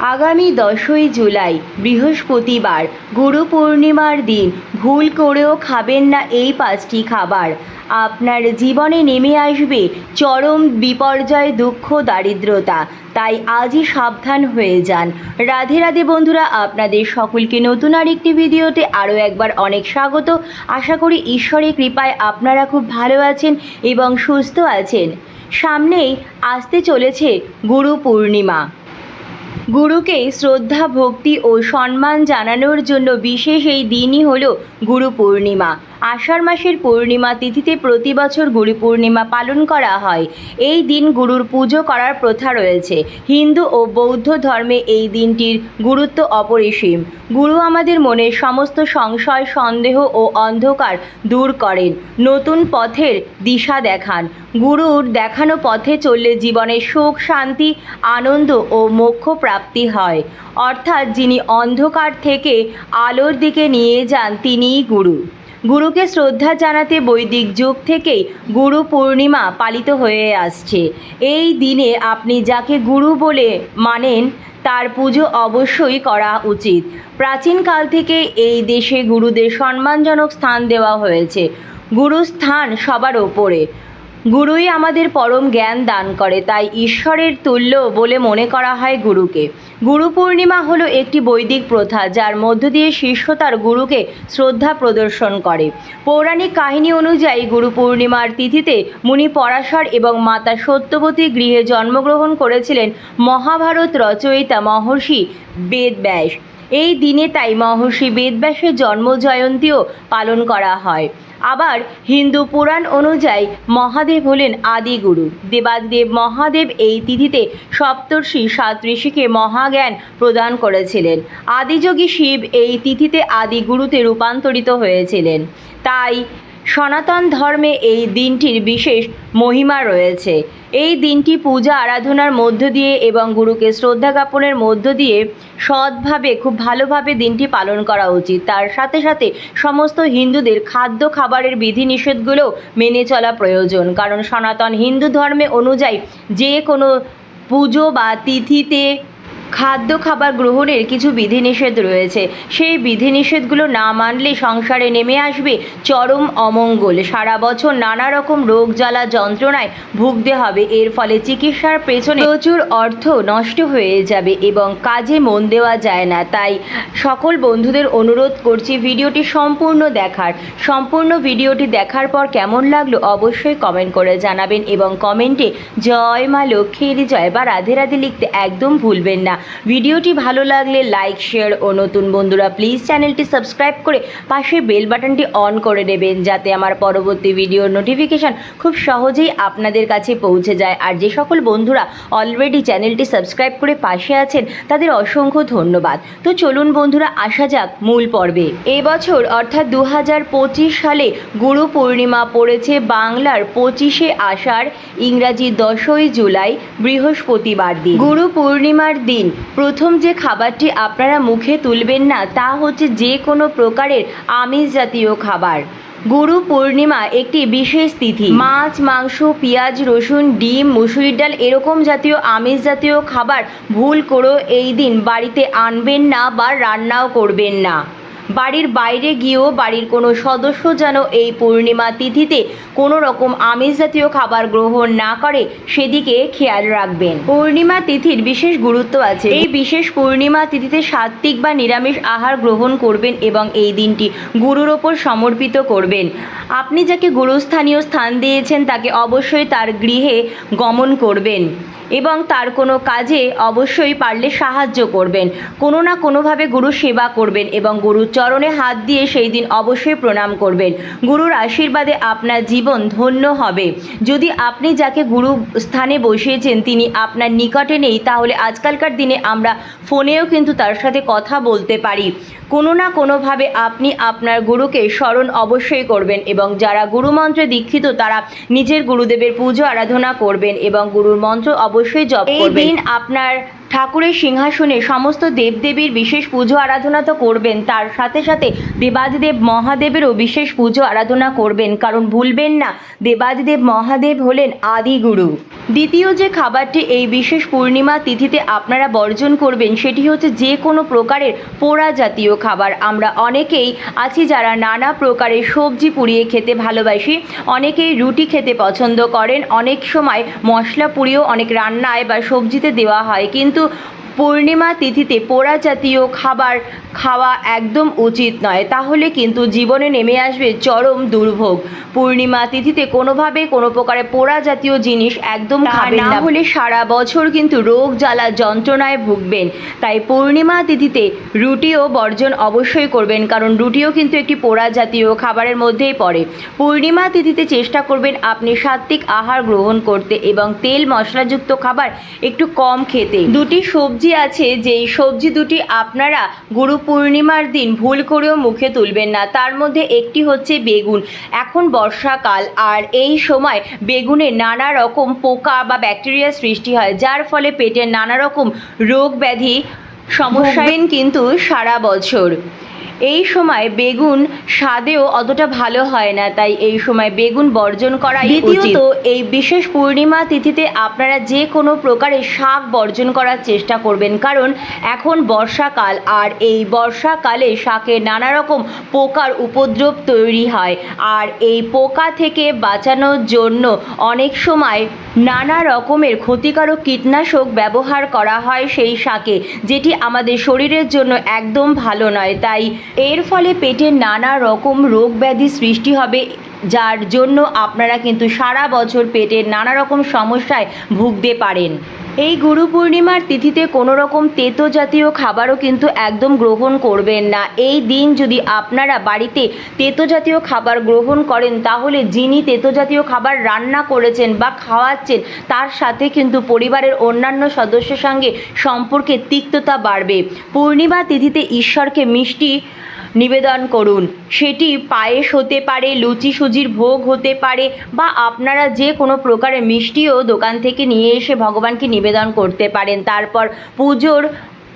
আগামী দশই জুলাই, বৃহস্পতিবার, গুরু পূর্ণিমার দিন। ভুল করেও খাবেন না এই পাঁচটি খাবার। আপনার জীবনে নেমে আসবে চরম বিপর্যয়, দুঃখ, দারিদ্রতা। তাই আজই সাবধান হয়ে যান। রাধে রাধে বন্ধুরা, আপনাদের সকলকে নতুন আর একটি ভিডিওতে আরও একবার অনেক স্বাগত। আশা করি ঈশ্বরের কৃপায় আপনারা খুব ভালো আছেন এবং সুস্থ আছেন। সামনেই আসতে চলেছে গুরু পূর্ণিমা। গুরুকে শ্রদ্ধা ভক্তি ও সম্মান জানানোর জন্য বিশেষ এই দিনই হল গুরু পূর্ণিমা। আষাঢ় মাসের পূর্ণিমা তিথিতে প্রতি বছর গুরু পূর্ণিমা পালন করা হয়। এই দিন গুরুর পুজো করার প্রথা রয়েছে। হিন্দু ও বৌদ্ধ ধর্মে এই দিনটির গুরুত্ব অপরিসীম। গুরু আমাদের মনের সমস্ত সংশয়, সন্দেহ ও অন্ধকার দূর করেন। নতুন পথের দিশা দেখান। গুরুর দেখানো পথে চললে জীবনে সুখ, শান্তি, আনন্দ ও মোক্ষ প্রাপ্তি হয়। অর্থাৎ যিনি অন্ধকার থেকে আলোর দিকে নিয়ে যান, তিনিই গুরু। গুরুকে শ্রদ্ধা জানাতে বৈদিক যুগ থেকেই গুরু পূর্ণিমা পালিত হয়ে আসছে। এই দিনে আপনি যাকে গুরু বলে মানেন, তার পুজো অবশ্যই করা উচিত। প্রাচীনকাল থেকে এই দেশে গুরুদের সম্মানজনক স্থান দেওয়া হয়েছে। গুরু স্থান সবার ওপরে। গুরুই আমাদের পরম জ্ঞান দান করে, তাই ঈশ্বরের তুল্য বলে মনে করা হয় গুরুকে। গুরু পূর্ণিমা হলো একটি বৈদিক প্রথা, যার মধ্য দিয়ে শিষ্য তার গুরুকে শ্রদ্ধা প্রদর্শন করে। পৌরাণিক কাহিনী অনুযায়ী গুরু পূর্ণিমার তিথিতে মুনি পরাশর এবং মাতা সত্যবতী গৃহে জন্মগ্রহণ করেছিলেন মহাভারত রচয়িতা মহর্ষি বেদব্যাস। এই দিনে তাই মহর্ষি বেদব্যাসের জন্মজয়ন্তীও পালন করা হয়। আবার হিন্দু পুরাণ অনুযায়ী মহাদেব হলেন আদিগুরু। দেবাদিদেব মহাদেব এই তিথিতে সপ্তর্ষি সাত ঋষিকে মহাজ্ঞান প্রদান করেছিলেন। আদিযোগী শিব এই তিথিতে আদিগুরুতে রূপান্তরিত হয়েছিলেন। তাই সনাতন ধর্মে এই দিনটির বিশেষ মহিমা রয়েছে। এই দিনটি পূজা আরাধনার মধ্য দিয়ে এবং গুরুকে শ্রদ্ধা জ্ঞাপনের মধ্য দিয়ে সৎভাবে, খুব ভালোভাবে দিনটি পালন করা উচিত। তার সাথে সাথে সমস্ত হিন্দুদের খাদ্য, খাবারের বিধিনিষেধগুলো মেনে চলা প্রয়োজন। কারণ সনাতন হিন্দু ধর্মে অনুযায়ী যে কোনো পুজো বা তিথিতে খাদ্য খাবার গ্রহণের কিছু বিধিনিষেধ রয়েছে। সেই বিধিনিষেধগুলো না মানলে সংসারে নেমে আসবে চরম অমঙ্গল। সারা বছর নানা রকম রোগ জ্বালা যন্ত্রণায় ভুগতে হবে। এর ফলে চিকিৎসার পেছনে প্রচুর অর্থ নষ্ট হয়ে যাবে এবং কাজে মন দেওয়া যায় না। তাই সকল বন্ধুদের অনুরোধ করছি ভিডিওটি সম্পূর্ণ দেখার। সম্পূর্ণ ভিডিওটি দেখার পর কেমন লাগল অবশ্যই কমেন্ট করে জানাবেন এবং কমেন্টে জয় মা লক্ষ্মীর জয় বা রাধে রাধে লিখতে একদম ভুলবেন না। ভিডিওটি ভালো লাগলে লাইক শেয়ার ও নতুন বন্ধুরা প্লিজ চ্যানেলটি সাবস্ক্রাইব করে পাশে বেল বাটনটি অন করে দেবেন, যাতে আমার পরবর্তী ভিডিওর নোটিফিকেশান খুব সহজেই আপনাদের কাছে পৌঁছে যায়। আর যে সকল বন্ধুরা অলরেডি চ্যানেলটি সাবস্ক্রাইব করে পাশে আছেন, তাদের অসংখ্য ধন্যবাদ। তো চলুন বন্ধুরা, আসা যাক মূল পর্বে। এবছর অর্থাৎ দু হাজার পঁচিশ সালে গুরু পূর্ণিমা পড়েছে বাংলার পঁচিশে আষাঢ় ইংরাজি দশই জুলাই বৃহস্পতিবার দিন। গুরু পূর্ণিমার দিন প্রথম যে খাবারটি আপনারা মুখে তুলবেন না, তা হচ্ছে যে কোনো প্রকারের আমিষ জাতীয় খাবার। গুরু পূর্ণিমা একটি বিশেষ তিথি। মাছ, মাংস, পেঁয়াজ, রসুন, ডিম, মুসুরির ডাল এরকম জাতীয় আমিষ জাতীয় খাবার ভুল করেও এই দিন বাড়িতে আনবেন না বা রান্নাও করবেন না। বাড়ির বাইরে গিয়েও বাড়ির কোনো সদস্য যেন এই পূর্ণিমা তিথিতে কোনো রকম আমিষ জাতীয় খাবার গ্রহণ না করে সেদিকে খেয়াল রাখবেন। পূর্ণিমা তিথির বিশেষ গুরুত্ব আছে। এই বিশেষ পূর্ণিমা তিথিতে সাত্ত্বিক বা নিরামিষ আহার গ্রহণ করবেন এবং এই দিনটি গুরুর ওপর সমর্পিত করবেন। আপনি যাকে গুরুস্থানীয় স্থান দিয়েছেন তাকে অবশ্যই তার গৃহে গমন করবেন। এবং তার কোনো কাজে অবশ্যই পারলে সাহায্য করবেন। কোনো না কোনোভাবে গুরু সেবা করবেন এবং গুরুর চরণে হাত দিয়ে সেই দিন অবশ্যই প্রণাম করবেন। গুরুর আশীর্বাদে আপনার জীবন ধন্য হবে। যদি আপনি যাকে গুরু স্থানে বসিয়েছেন তিনি আপনার নিকটে নেই, তাহলে আজকালকার দিনে আমরা ফোনেও কিন্তু তার সাথে কথা বলতে পারি। কোনো না কোনোভাবে আপনি আপনার গুরুকে স্মরণ অবশ্যই করবেন এবং যারা গুরুমন্ত্রে দীক্ষিত তারা নিজের গুরুদেবের পুজো আরাধনা করবেন এবং গুরুর মন্ত্র অবশ্যই জপ করবেন। আপনার ঠাকুরের সিংহাসনে সমস্ত দেবদেবীর বিশেষ পুজো আরাধনা তো করবেন। তার সাথে সাথে দেবাদিদেব মহাদেবেরও বিশেষ পুজো আরাধনা করবেন। কারণ ভুলবেন না, দেবাদিদেব মহাদেব হলেন আদিগুরু। দ্বিতীয় যে খাবারটি এই বিশেষ পূর্ণিমা তিথিতে আপনারা বর্জন করবেন, সেটি হচ্ছে যে কোনো প্রকারের পোড়া জাতীয় খাবার। আমরা অনেকেই আছি যারা নানা প্রকারের সবজি পুড়িয়ে খেতে ভালোবাসি, অনেকেই রুটি খেতে পছন্দ করেন, অনেক সময় মশলা পুড়িয়েও অনেক রান্নায় বা সবজিতে দেওয়া হয়। কিন্তু কিন্তু পূর্ণিমা তিথিতে পোড়া জাতীয় খাবার খাওয়া একদম উচিত নয়। তাহলে কিন্তু জীবনে নেমে আসবে চরম দুর্ভোগ। পূর্ণিমা তিথিতে কোনোভাবে কোনো প্রকারে পোড়া জাতীয় জিনিস একদম খাবেন না। হলে সারা বছর কিন্তু রোগ জ্বালা যন্ত্রণায় ভুগবেন। তাই পূর্ণিমা তিথিতে রুটিও বর্জন অবশ্যই করবেন কারণ রুটিও কিন্তু একটি পোড়া জাতীয় খাবারের মধ্যেই পড়ে। পূর্ণিমা তিথিতে চেষ্টা করবেন আপনি সাত্ত্বিক আহার গ্রহণ করতে এবং তেল মশলাযুক্ত খাবার একটু কম খেতে। দুটি সবজি আছে যেই সবজি দুটি আপনারা গুরু পূর্ণিমার দিন ভুল করেও মুখে তুলবেন না। তার মধ্যে একটি হচ্ছে বেগুন। এখন বর্ষাকাল আর এই সময় বেগুনে নানা রকম পোকা বা ব্যাকটেরিয়া সৃষ্টি হয় যার ফলে পেটের নানা রকম রোগ ব্যাধি সমস্যাহীন কিন্তু সারা বছর। এই সময় বেগুন স্বাদেও অতটা ভালো হয় না তাই এই সময় বেগুন বর্জন করা দ্বিতীয়ত এই বিশেষ পূর্ণিমা তিথিতে আপনারা যে কোনো প্রকারের শাক বর্জন করার চেষ্টা করবেন কারণ এখন বর্ষাকাল আর এই বর্ষাকালে শাকের নানা রকম পোকার উপদ্রব তৈরি হয়। আর এই পোকা থেকে বাঁচানোর জন্য অনেক সময় নানা রকমের ক্ষতিকারক কীটনাশক ব্যবহার করা হয় সেই শাকে যেটি আমাদের শরীরের জন্য একদম ভালো নয়। তাই এর ফলে পেটের নানা রকম রোগ ব্যাধি সৃষ্টি হবে যার জন্য আপনারা কিন্তু সারা বছর পেটের নানা রকম সমস্যায় ভুগতে পারেন। এই গুরু পূর্ণিমার তিথিতে কোনো রকম তেতো জাতীয় খাবারও কিন্তু একদম গ্রহণ করবেন না। এই দিন যদি আপনারা বাড়িতে তেতো জাতীয় খাবার গ্রহণ করেন, তাহলে যিনি তেতো জাতীয় খাবার রান্না করেছেন বা খাওয়াচ্ছেন, তার সাথে কিন্তু পরিবারের অন্যান্য সদস্যের সঙ্গে সম্পর্কে তিক্ততা বাড়বে। পূর্ণিমা তিথিতে ঈশ্বরকে মিষ্টি নিবেদন করুন। সেটি পায়েস হতে পারে, লুচি সুজির ভোগ হতে পারে বা আপনারা যে কোনো প্রকারের মিষ্টিও দোকান থেকে নিয়ে এসে ভগবানকে নিবেদন করতে পারেন। তারপর পুজোর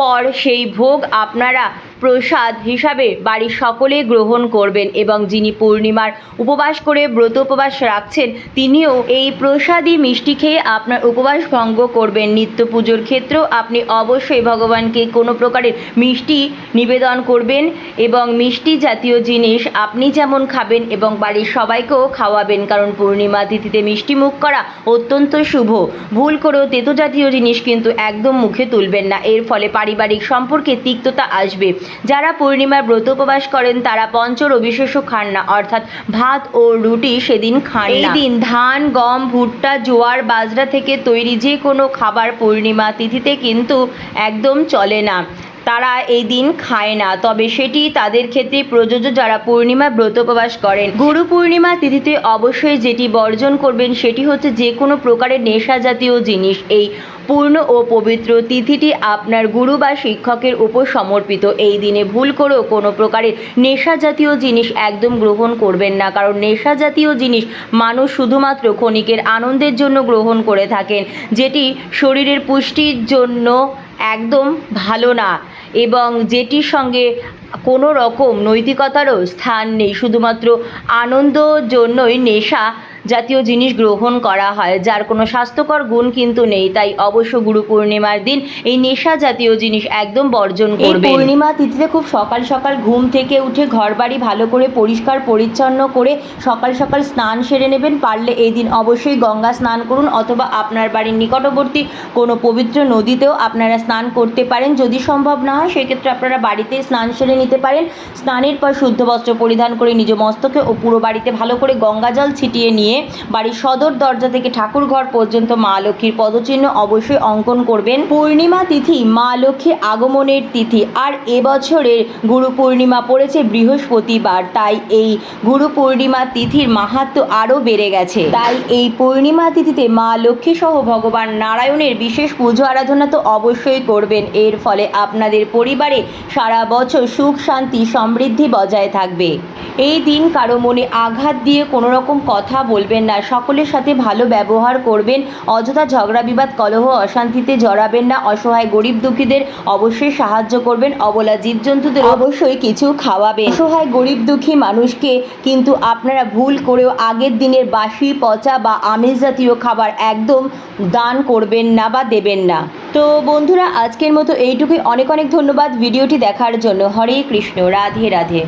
পর সেই ভোগ আপনারা প্রসাদ হিসাবে বাড়ির সকলে গ্রহণ করবেন এবং যিনি পূর্ণিমার উপবাস করে ব্রত উপবাস রাখছেন, তিনিও এই প্রসাদী মিষ্টি খেয়ে আপনার উপবাস ভঙ্গ করবেন। নিত্য পুজোর ক্ষেত্রেও আপনি অবশ্যই ভগবানকে কোনো প্রকারের মিষ্টি নিবেদন করবেন এবং মিষ্টি জাতীয় জিনিস আপনি যেমন খাবেন এবং বাড়ির সবাইকেও খাওয়াবেন, কারণ পূর্ণিমা তিথিতে মিষ্টি মুখ করা অত্যন্ত শুভ। ভুল করেও তেতো জাতীয় জিনিস কিন্তু একদম মুখে তুলবেন না। এর ফলে পারিবারিক সম্পর্কে তিক্ততা আসবে। যারা পূর্ণিমার ব্রত উপবাস করেন, তারা পঞ্চ রবিশেষও খান না। অর্থাৎ ভাত ও রুটি সেদিন খান এই দিন ধান, গম, ভুট্টা, জোয়ার, বাজরা থেকে তৈরি যে কোনো খাবার পূর্ণিমা তিথিতে কিন্তু একদম চলে না। তারা এই দিন খায় না। তবে সেটি তাদের ক্ষেত্রে প্রযোজ্য যারা পূর্ণিমা ব্রত উপবাস করেন। গুরু পূর্ণিমা তিথিতে অবশ্যই যেটি বর্জন করবেন, সেটি হচ্ছে যে কোনো প্রকারের নেশা জাতীয় জিনিস। এই পূর্ণ ও পবিত্র তিথিটি আপনার গুরু বা শিক্ষকের উপর সমর্পিত। এই দিনে ভুল করেও কোনো প্রকারের নেশা জাতীয় জিনিস একদম গ্রহণ করবেন না, কারণ নেশা জাতীয় জিনিস মানুষ শুধুমাত্র ক্ষণিকের আনন্দের জন্য গ্রহণ করে থাকেন, যেটি শরীরের পুষ্টির জন্য একদম ভালো না এবং যেটির সঙ্গে কোনো রকম নৈতিকতারও স্থান নেই। শুধুমাত্র আনন্দর জন্যই নেশা জাতীয় জিনিস গ্রহণ করা হয় যার কোনো স্বাস্থ্যকর গুণ কিন্তু নেই। তাই অবশ্য গুরু পূর্ণিমার দিন এই নেশা জাতীয় জিনিস একদম বর্জন করবে পূর্ণিমা তিথিতে খুব সকাল সকাল ঘুম থেকে উঠে ঘর বাড়ি ভালো করে পরিষ্কার পরিচ্ছন্ন করে সকাল সকাল স্নান সেরে নেবেন। পারলে এই দিন অবশ্যই গঙ্গা স্নান করুন অথবা আপনার বাড়ির নিকটবর্তী কোনো পবিত্র নদীতেও আপনারা স্নান করতে পারেন। যদি সম্ভব না হয় সেক্ষেত্রে আপনারা বাড়িতেই স্নান সেরে নিতে পারেন। স্নানের পর শুদ্ধ বস্ত্র পরিধান করে নিজ মস্তকে ও পুরো বাড়িতে ভালো করে গঙ্গা জল ছিটিয়ে নিয়ে বাড়ির সদর দরজা থেকে ঠাকুর ঘর পর্যন্ত মা লক্ষ্মীর পদচিহ্ন অবশ্যই অঙ্কন করবেন। পূর্ণিমা তিথি মা লক্ষ্মীর আগমনের তিথি। আর এবছরের গুরু পূর্ণিমা পড়েছে বৃহস্পতিবার। তাই এই গুরু পূর্ণিমা তিথির মাহাত্ম আরও বেড়ে গেছে। তাই এই পূর্ণিমা তিথিতে মা লক্ষ্মী সহ ভগবান নারায়ণের বিশেষ পুজো আরাধনা তো অবশ্যই করবেন। এর ফলে আপনাদের পরিবারে সারা বছর সুখ, শান্তি, সমৃদ্ধি বজায় থাকবে। এই দিন কারও মনে আঘাত দিয়ে কোনো রকম কথা বলবেন বলবেন না। সকলের সাথে ভালো ব্যবহার করবেন। অযথা ঝগড়া বিবাদ, কলহ, অশান্তিতে জড়াবেন না। অসহায়, গরিব দুঃখীদের অবশ্যই সাহায্য করবেন। অবলা জীবজন্তুদের অবশ্যই কিছু খাওয়াবেন। অসহায়, গরিব দুঃখী মানুষকে কিন্তু আপনারা ভুল করেও আগের দিনের বাসি, পচা বা আমিষ জাতীয় খাবার একদম দান করবেন না বা দেবেন না। তো বন্ধুরা, আজকের মতো এইটুকুই। অনেক অনেক ধন্যবাদ ভিডিওটি দেখার জন্য। হরে কৃষ্ণ। রাধে রাধে।